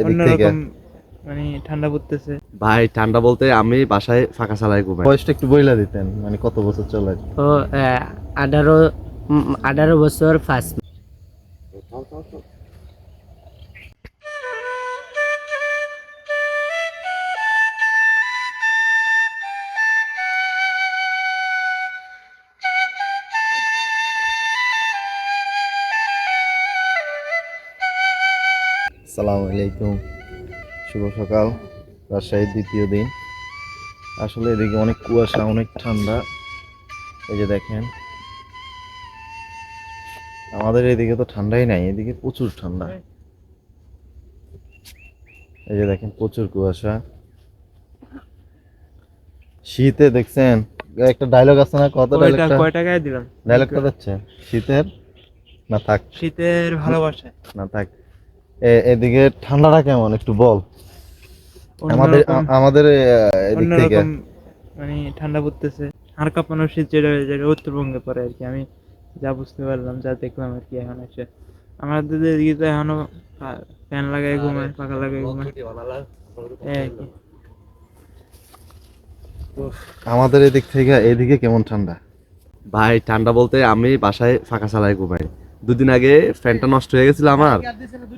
এদিক থেকে। মানে ঠান্ডা পড়তেছে। ভাই ঠান্ডা বলতে আমি বাসায় ফাঁকা চালাই ঘুমাই। বয়সটা একটু বইলা দিতেন মানে কত বছর চলে? ও আহ, আঠারো আঠারো বছর ফার্স্ট সালাম আলাইকুম। শুভ সকাল রাজশাহীর দ্বিতীয় দিন। আসলে এদিকে অনেক কুয়াশা অনেক ঠান্ডা। এই যে দেখেন আমাদের এদিকে তো ঠান্ডাই নাই এদিকে প্রচুর ঠান্ডা। এই যে দেখেন প্রচুর কুয়াশা। শীতে দেখছেন একটা ডায়লগ আছে না কত কয়টা ডায়লগটা কয় টাকায় দিলাম? ডায়লগটা যাচ্ছে শীতের? না থাক। শীতের ভালোবাসা। না থাক। এদিকে ঠান্ডাটা কেমন? একটু বল। আমাদের আমাদের এদিক থেকে। মানে ঠান্ডা পড়তেছে। আর কাঁপানো শীত যেটা যেটা উত্তরবঙ্গে পড়ে আর কি। আমি যা বুঝতে পারলাম যা দেখলাম আর কি এখন এসে। আমাদের এদিকে তো এখনও ফ্যান লাগাই ঘুমায় পাখা লাগাই ঘুমায়। এই আমাদের এদিক থেকে এদিকে কেমন ঠান্ডা? ভাই ঠান্ডা বলতে আমি বাসায় ফাঁকা চালাই ঘুমাই। দুদিন আগে ফ্যানটা নষ্ট হয়ে গেছিল আমার।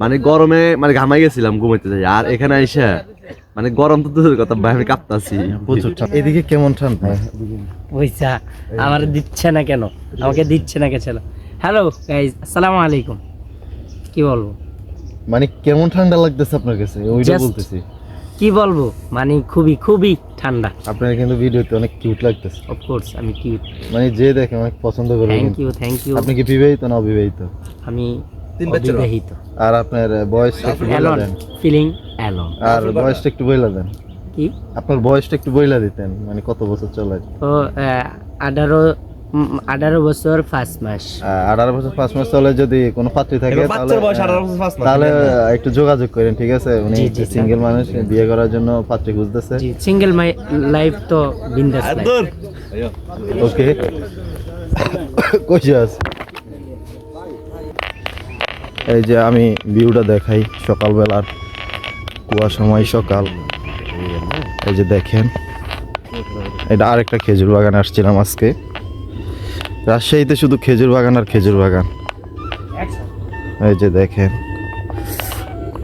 মানে গরমে মানে ঘামাই গেছিলাম ঘুমাইতে যাই। আর এখানে আইসা মানে গরম তো দূরের কথা ভাই আমি কাঁপতাছি। প্রচুর ঠান্ডা। এদিকে কেমন ঠান্ডা? পয়সা আমার দিচ্ছে না কেন? আমাকে দিচ্ছে না কেন? হ্যালো গাইজ আসসালামু আলাইকুম। কি বলব? মানে কেমন ঠান্ডা লাগতেছে আপনার কাছে? ওইটা বলতেছি। কি বলব? মানে খুবই খুবই ঠান্ডা। আপনার কিন্তু ভিডিওতে অনেক কিউট লাগতেছে। অফকোর্স আমি কিউট মানে যে দেখে অনেক পছন্দ করে থ্যাংক ইউ থ্যাংক ইউ আপনি কি বিবাহিত না অবিবাহিত? আমি অবিবাহিত। আর আপনার বয়স একটু বইলা অ্যালন দেন। ফিলিং অ্যালন আর বয়সটা একটু বইলা দেন। কি? আপনার বয়সটা একটু বইলা দিতেন মানে কত বছর চলে? তো আঠারো আঠারো বছর ফার্স্ট মাস। আঠারো বছর পাঁচ মাস চলে যদি কোনো পাত্রী থাকে তাহলে তাহলে একটু যোগাযোগ করেন ঠিক আছে? উনি সিঙ্গেল মানুষ বিয়ে করার জন্য পাত্রী খুঁজতেছে। সিঙ্গেল মাই লাইফ তো বিন্দাস ওকে। কইছে আছে। এই যে আমি ভিউটা দেখাই সকালবেলার কুয়াশাময় সকাল। এই যে দেখেন এটা আরেকটা খেজুর বাগান আসছিলাম আজকে। রাজশাহীতে শুধু খেজুর বাগান আর খেজুর বাগান। এই যে দেখেন।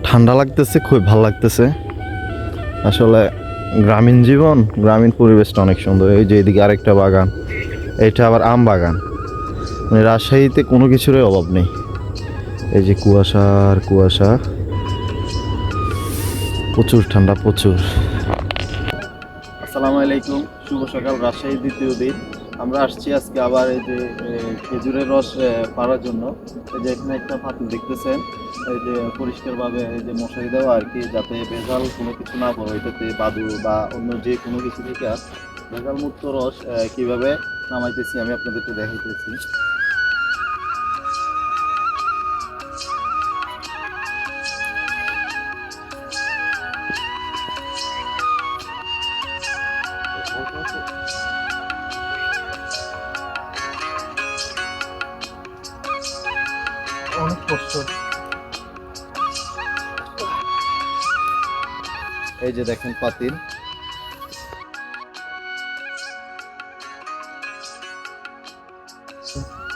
ঠান্ডা লাগতেছে খুব ভালো লাগতেছে। আসলে গ্রামীণ জীবন, গ্রামীণ পরিবেশটা অনেক সুন্দর। এই যে এদিকে আরেকটা বাগান, এটা আবার আম বাগান। মানে রাজশাহীতে কোনো কিছুরই অভাব নেই। এই যে কুয়াশা আর কুয়াশা। প্রচুর ঠান্ডা, প্রচুর। আসসালামু আলাইকুম, শুভ সকাল, রাজশাহী দ্বিতীয় দিন। আমরা আসছি আজকে আবার এই যে খেজুরের রস পাড়ার জন্য। এই যে এখানে একটা পাতিল দেখতেছেন। এই যে পরিষ্কারভাবে এই যে মশারি দেওয়া আর কি, যাতে ভেজাল কোনো কিছু না পড়ে। এটাতে বাদু বা অন্য যে কোনো কিছু থেকে ভেজাল মুক্ত রস কীভাবে নামাইতেছি আমি আপনাদেরকে দেখাইতেছি। অনেক কষ্ট। এই যে দেখেন পাতিল।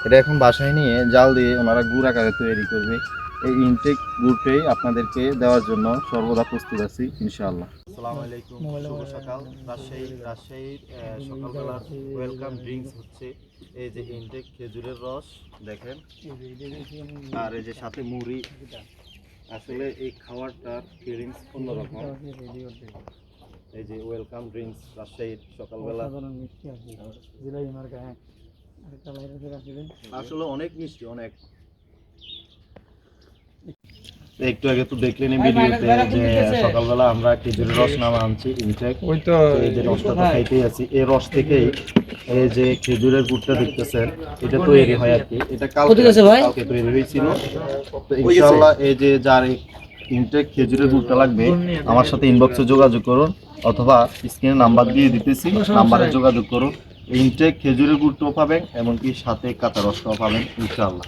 এটা এখন বাসায় নিয়ে জাল দিয়ে ওনারা গুড় আকারে তৈরি করবে। এই ইনটেক গুড়টাই আপনাদেরকে দেওয়ার জন্য সর্বদা প্রস্তুত আছি ইনশাআল্লাহ। আসসালামু আলাইকুম শুভ সকাল। রাজশাহী রাজশাহীর সকালবেলার ওয়েলকাম ড্রিঙ্কস হচ্ছে এই যে ইনটেক খেজুরের রস দেখেন। আর এই যে সাথে মুড়ি। আসলে এই খাবারটার ফিলিংস অন্যরকম। এই যে ওয়েলকাম ড্রিঙ্কস রাজশাহীর সকালবেলা। আসলে অনেক মিষ্টি অনেক। একটু আগে তো দেখলেন ভিডিওতে যে সকালবেলা আমরা খেজুরের রস নামা আনছি ইনটেক ওই তো এই যে রসটা তো খাইতেই আছি। এই রস থেকেই এই যে খেজুরের গুড়টা দেখতেছেন এটা তৈরি হয় আর কি। এটা কালকে কালকে তৈরি হয়েছিল। তো ইনশাআল্লাহ এই যে যার ইনটেক খেজুরের গুড়টা লাগবে আমার সাথে ইনবক্সে যোগাযোগ করুন অথবা স্ক্রিনে নাম্বার দিয়ে দিতেছি নাম্বারে যোগাযোগ করুন। ইনটেক খেজুরের গুড়টাও পাবেন এমনকি সাথে কাঁচা রসটাও পাবেন ইনশাআল্লাহ।